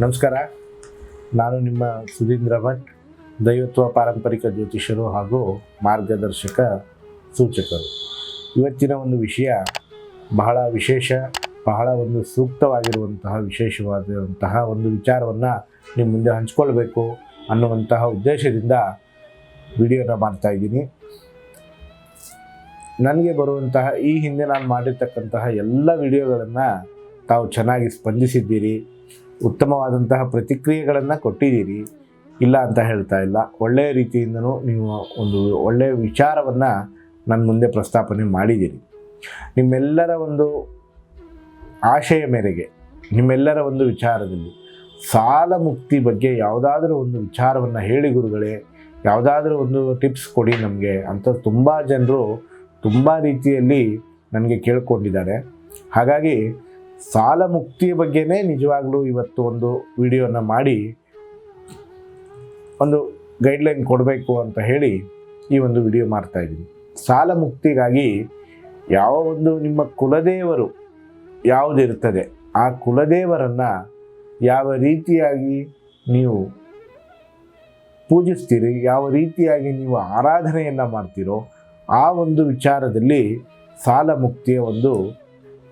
ನಮಸ್ಕಾರ. ನಾನು ನಿಮ್ಮ ಸುಧೀಂದ್ರ ಭಟ್, ದೈವತ್ವ ಪಾರಂಪರಿಕ ಜ್ಯೋತಿಷರು ಹಾಗೂ ಮಾರ್ಗದರ್ಶಕ ಸೂಚಕರು. ಇವತ್ತಿನ ಒಂದು ವಿಷಯ ಬಹಳ ವಿಶೇಷ, ಬಹಳ ಒಂದು ಸೂಕ್ತವಾಗಿರುವಂತಹ, ವಿಶೇಷವಾದಂತಹ ಒಂದು ವಿಚಾರವನ್ನು ನಿಮ್ಮ ಮುಂದೆ ಹಂಚ್ಕೊಳ್ಬೇಕು ಅನ್ನುವಂತಹ ಉದ್ದೇಶದಿಂದ ವಿಡಿಯೋನ ಮಾಡ್ತಾ ಇದ್ದೀನಿ. ನನಗೆ ಬರುವಂತಹ ಈ ಹಿಂದೆ ನಾನು ಮಾಡಿರ್ತಕ್ಕಂತಹ ಎಲ್ಲ ವಿಡಿಯೋಗಳನ್ನು ತಾವು ಚೆನ್ನಾಗಿ ಸ್ಪಂದಿಸಿದ್ದೀರಿ. ಉತ್ತಮವಾದಂತಹ ಪ್ರತಿಕ್ರಿಯೆಗಳನ್ನು ಕೊಟ್ಟಿದ್ದೀರಿ. ಇಲ್ಲ ಅಂತ ಹೇಳ್ತಾ ಇಲ್ಲ. ಒಳ್ಳೆಯ ರೀತಿಯಿಂದನೂ ನೀವು ಒಂದು ಒಳ್ಳೆಯ ವಿಚಾರವನ್ನು ನನ್ನ ಮುಂದೆ ಪ್ರಸ್ತಾಪನೆ ಮಾಡಿದ್ದೀರಿ. ನಿಮ್ಮೆಲ್ಲರ ಒಂದು ಆಶಯ ಮೇರೆಗೆ, ನಿಮ್ಮೆಲ್ಲರ ಒಂದು ವಿಚಾರದಲ್ಲಿ ಸಾಲ ಮುಕ್ತಿ ಬಗ್ಗೆ ಯಾವುದಾದ್ರೂ ಒಂದು ವಿಚಾರವನ್ನು ಹೇಳಿ ಗುರುಗಳೇ, ಯಾವುದಾದ್ರೂ ಒಂದು ಟಿಪ್ಸ್ ಕೊಡಿ ನಮಗೆ ಅಂತ ತುಂಬ ಜನರು ತುಂಬ ರೀತಿಯಲ್ಲಿ ನನಗೆ ಕೇಳ್ಕೊಂಡಿದ್ದಾರೆ. ಹಾಗಾಗಿ ಸಾಲ ಮುಕ್ತಿಯ ಬಗ್ಗೆನೇ ನಿಜವಾಗ್ಲೂ ಇವತ್ತು ಒಂದು ವಿಡಿಯೋನ ಮಾಡಿ ಒಂದು ಗೈಡ್ಲೈನ್ ಕೊಡಬೇಕು ಅಂತ ಹೇಳಿ ಈ ಒಂದು ವಿಡಿಯೋ ಮಾಡ್ತಾ ಇದ್ದೀನಿ. ಸಾಲ ಮುಕ್ತಿಗಾಗಿ ಯಾವ ಒಂದು ನಿಮ್ಮ ಕುಲದೇವರು ಯಾವುದಿರ್ತದೆ ಆ ಕುಲದೇವರನ್ನು ಯಾವ ರೀತಿಯಾಗಿ ನೀವು ಪೂಜಿಸ್ತೀರಿ, ಯಾವ ರೀತಿಯಾಗಿ ನೀವು ಆರಾಧನೆಯನ್ನು ಮಾಡ್ತೀರೋ ಆ ಒಂದು ವಿಚಾರದಲ್ಲಿ ಸಾಲ ಮುಕ್ತಿಯ ಒಂದು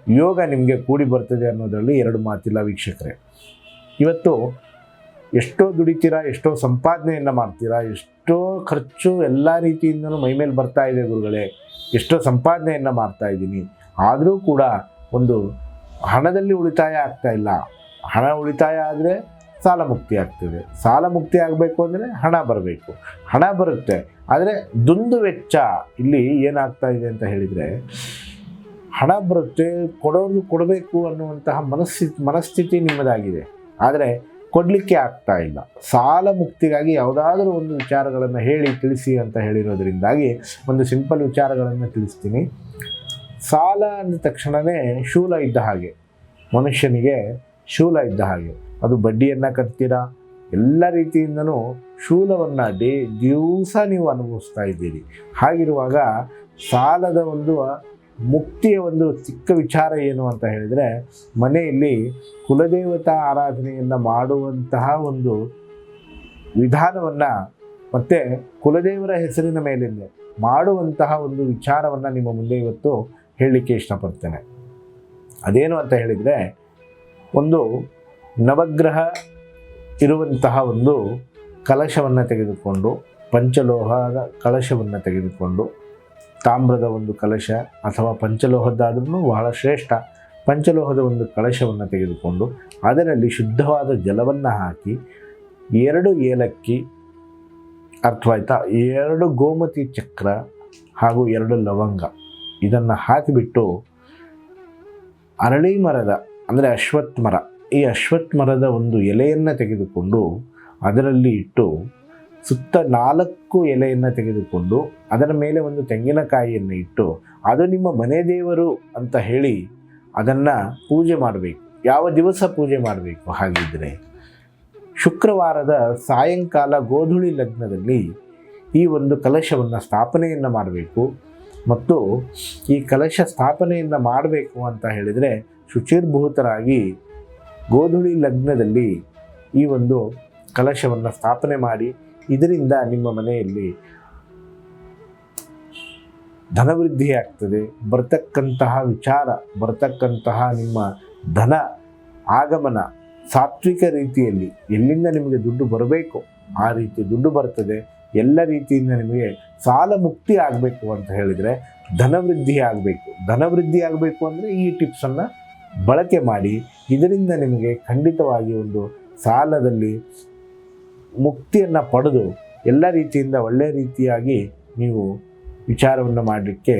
ಯೋಗ ನಿಮಗೆ ಕೂಡಿ ಬರ್ತದೆ ಅನ್ನೋದರಲ್ಲಿ ಎರಡು ಮಾತಿಲ್ಲ ವೀಕ್ಷಕರೇ. ಇವತ್ತು ಎಷ್ಟೋ ದುಡಿತೀರಾ, ಎಷ್ಟೋ ಸಂಪಾದನೆಯನ್ನು ಮಾಡ್ತೀರಾ, ಎಷ್ಟೋ ಖರ್ಚು ಎಲ್ಲ ರೀತಿಯಿಂದಲೂ ಮೈಮೇಲೆ ಬರ್ತಾ ಇದೆ ಗುರುಗಳೇ. ಎಷ್ಟೋ ಸಂಪಾದನೆಯನ್ನು ಮಾಡ್ತಾ ಇದ್ದೀನಿ. ಆದರೂ ಕೂಡ ಒಂದು ಹಣದಲ್ಲಿ ಉಳಿತಾಯ ಆಗ್ತಾ ಇಲ್ಲ. ಹಣ ಉಳಿತಾಯ ಆದರೆ ಸಾಲ ಮುಕ್ತಿ ಆಗ್ತದೆ. ಸಾಲ ಮುಕ್ತಿ ಆಗಬೇಕು ಅಂದರೆ ಹಣ ಬರಬೇಕು. ಹಣ ಬರುತ್ತೆ. ಆದರೆ ದುಂದು ವೆಚ್ಚ ಇಲ್ಲಿ ಏನಾಗ್ತಾ ಇದೆ ಅಂತ ಹೇಳಿದರೆ ಹಣ ಬರುತ್ತೆ ಕೊಡೋದು ಕೊಡಬೇಕು ಅನ್ನುವಂತಹ ಮನಸ್ಥಿತಿ ಮನಸ್ಥಿತಿ ನಿಮ್ಮದಾಗಿದೆ. ಆದರೆ ಕೊಡಲಿಕ್ಕೆ ಆಗ್ತಾ ಇಲ್ಲ. ಸಾಲ ಮುಕ್ತಿಗಾಗಿ ಯಾವುದಾದ್ರೂ ಒಂದು ವಿಚಾರಗಳನ್ನು ಹೇಳಿ, ತಿಳಿಸಿ ಅಂತ ಹೇಳಿರೋದ್ರಿಂದಾಗಿ ಒಂದು ಸಿಂಪಲ್ ವಿಚಾರಗಳನ್ನು ತಿಳಿಸ್ತೀನಿ. ಸಾಲ ಅಂದ ತಕ್ಷಣವೇ ಶೂಲ ಇದ್ದ ಹಾಗೆ. ಮನುಷ್ಯನಿಗೆ ಶೂಲ ಇದ್ದ ಹಾಗೆ. ಅದು ಬಡ್ಡಿಯನ್ನು ಕಟ್ತೀರಾ? ಎಲ್ಲ ರೀತಿಯಿಂದನೂ ಶೂಲವನ್ನು ಡೇ, ದಿವಸ ನೀವು ಅನುಭವಿಸ್ತಾ ಇದ್ದೀರಿ. ಹಾಗಿರುವಾಗ ಸಾಲದ ಒಂದು ಮುಕ್ತಿಯ ಒಂದು ಚಿಕ್ಕ ವಿಚಾರ ಏನು ಅಂತ ಹೇಳಿದರೆ, ಮನೆಯಲ್ಲಿ ಕುಲದೇವತಾ ಆರಾಧನೆಯನ್ನು ಮಾಡುವಂತಹ ಒಂದು ವಿಧಾನವನ್ನು ಮತ್ತು ಕುಲದೇವರ ಹೆಸರಿನ ಮೇಲಿಂದ ಮಾಡುವಂತಹ ಒಂದು ವಿಚಾರವನ್ನು ನಿಮ್ಮ ಮುಂದೆ ಇವತ್ತು ಹೇಳಲಿಕ್ಕೆ ಇಷ್ಟಪಡ್ತೇನೆ. ಅದೇನು ಅಂತ ಹೇಳಿದರೆ, ಒಂದು ನವಗ್ರಹ ಇರುವಂತಹ ಒಂದು ಕಲಶವನ್ನು ತೆಗೆದುಕೊಂಡು, ಪಂಚಲೋಹದ ಕಲಶವನ್ನು ತೆಗೆದುಕೊಂಡು ತಾಮ್ರದ ಒಂದು ಕಲಶ ಅಥವಾ ಪಂಚಲೋಹದ್ದಾದ್ರೂ ಬಹಳ ಶ್ರೇಷ್ಠ ಪಂಚಲೋಹದ ಒಂದು ಕಲಶವನ್ನು ತೆಗೆದುಕೊಂಡು ಅದರಲ್ಲಿ ಶುದ್ಧವಾದ ಜಲವನ್ನು ಹಾಕಿ ಎರಡು ಏಲಕ್ಕಿ, ಅರ್ಥವಾಯ್ತಾ? ಎರಡು ಗೋಮತಿ ಚಕ್ರ ಹಾಗೂ ಎರಡು ಲವಂಗ ಇದನ್ನು ಹಾಕಿಬಿಟ್ಟು ಅರಳಿ ಮರದ, ಅಂದರೆ ಅಶ್ವತ್ಥ ಮರ ಈ ಅಶ್ವತ್ಥ ಮರದ ಒಂದು ಎಲೆಯನ್ನು ತೆಗೆದುಕೊಂಡು ಅದರಲ್ಲಿ ಇಟ್ಟು ಸುತ್ತ ನಾಲ್ಕು ಎಲೆಯನ್ನು ತೆಗೆದುಕೊಂಡು ಅದರ ಮೇಲೆ ಒಂದು ತೆಂಗಿನಕಾಯಿಯನ್ನು ಇಟ್ಟು ಅದು ನಿಮ್ಮ ಮನೆ ದೇವರು ಅಂತ ಹೇಳಿ ಅದನ್ನು ಪೂಜೆ ಮಾಡಬೇಕು. ಯಾವ ದಿವಸ ಪೂಜೆ ಮಾಡಬೇಕು ಹಾಗಿದ್ದರೆ ಶುಕ್ರವಾರದ ಸಾಯಂಕಾಲ ಗೋಧುಳಿ ಲಗ್ನದಲ್ಲಿ ಈ ಒಂದು ಕಲಶವನ್ನು ಸ್ಥಾಪನೆಯನ್ನು ಮಾಡಬೇಕು ಮತ್ತು ಈ ಕಲಶ ಸ್ಥಾಪನೆಯನ್ನು ಮಾಡಬೇಕು ಅಂತ ಹೇಳಿದರೆ ಶುಚಿರ್ಭೂತರಾಗಿ ಗೋಧುಳಿ ಲಗ್ನದಲ್ಲಿ ಈ ಒಂದು ಕಲಶವನ್ನು ಸ್ಥಾಪನೆ ಮಾಡಿ ಇದರಿಂದ ನಿಮ್ಮ ಮನೆಯಲ್ಲಿ ಧನವೃದ್ಧಿ ಆಗ್ತದೆ. ಬರ್ತಕ್ಕಂತಹ ವಿಚಾರ, ಬರ್ತಕ್ಕಂತಹ ನಿಮ್ಮ ಧನ ಆಗಮನ ಸಾತ್ವಿಕ ರೀತಿಯಲ್ಲಿ ಎಲ್ಲಿಂದ ನಿಮಗೆ ದುಡ್ಡು ಬರಬೇಕು, ಆ ರೀತಿ ದುಡ್ಡು ಬರ್ತದೆ. ಎಲ್ಲ ರೀತಿಯಿಂದ ನಿಮಗೆ ಸಾಲ ಮುಕ್ತಿ ಆಗಬೇಕು ಅಂತ ಹೇಳಿದರೆ ಧನವೃದ್ಧಿ ಆಗಬೇಕು. ಧನವೃದ್ಧಿ ಆಗಬೇಕು ಅಂದರೆ ಈ ಟಿಪ್ಸನ್ನು ಬಳಕೆ ಮಾಡಿ. ಇದರಿಂದ ನಿಮಗೆ ಖಂಡಿತವಾಗಿ ಒಂದು ಸಾಲದಲ್ಲಿ ಮುಕ್ತಿಯನ್ನು ಪಡೆದು ಎಲ್ಲ ರೀತಿಯಿಂದ ಒಳ್ಳೆಯ ರೀತಿಯಾಗಿ ನೀವು ವಿಚಾರವನ್ನು ಮಾಡಲಿಕ್ಕೆ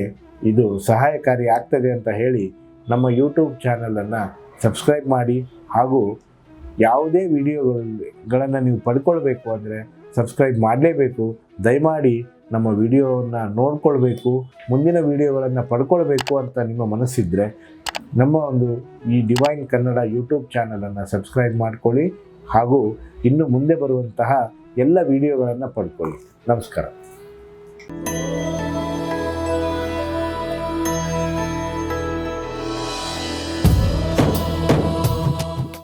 ಇದು ಸಹಾಯಕಾರಿ ಆಗ್ತದೆ ಅಂತ ಹೇಳಿ ನಮ್ಮ ಯೂಟ್ಯೂಬ್ ಚಾನಲನ್ನು ಸಬ್ಸ್ಕ್ರೈಬ್ ಮಾಡಿ ಹಾಗೂ ಯಾವುದೇ ವಿಡಿಯೋಗಳನ್ನು ನೀವು ಪಡ್ಕೊಳ್ಬೇಕು ಅಂದರೆ ಸಬ್ಸ್ಕ್ರೈಬ್ ಮಾಡಲೇಬೇಕು. ದಯಮಾಡಿ ನಮ್ಮ ವಿಡಿಯೋವನ್ನು ನೋಡ್ಕೊಳ್ಬೇಕು. ಮುಂದಿನ ವಿಡಿಯೋಗಳನ್ನು ಪಡ್ಕೊಳ್ಬೇಕು ಅಂತ ನಿಮ್ಮ ಮನಸ್ಸಿದ್ದರೆ ನಮ್ಮ ಒಂದು ಈ ಡಿವೈನ್ ಕನ್ನಡ ಯೂಟ್ಯೂಬ್ ಚಾನಲನ್ನು ಸಬ್ಸ್ಕ್ರೈಬ್ ಮಾಡ್ಕೊಳ್ಳಿ. ಹಾಗೂ ಇನ್ನು ಮುಂದೆ ಬರುವಂತಹ ಎಲ್ಲ ವಿಡಿಯೋಗಳನ್ನು ಪಡ್ಕೊಳ್ಳಿ. ನಮಸ್ಕಾರ.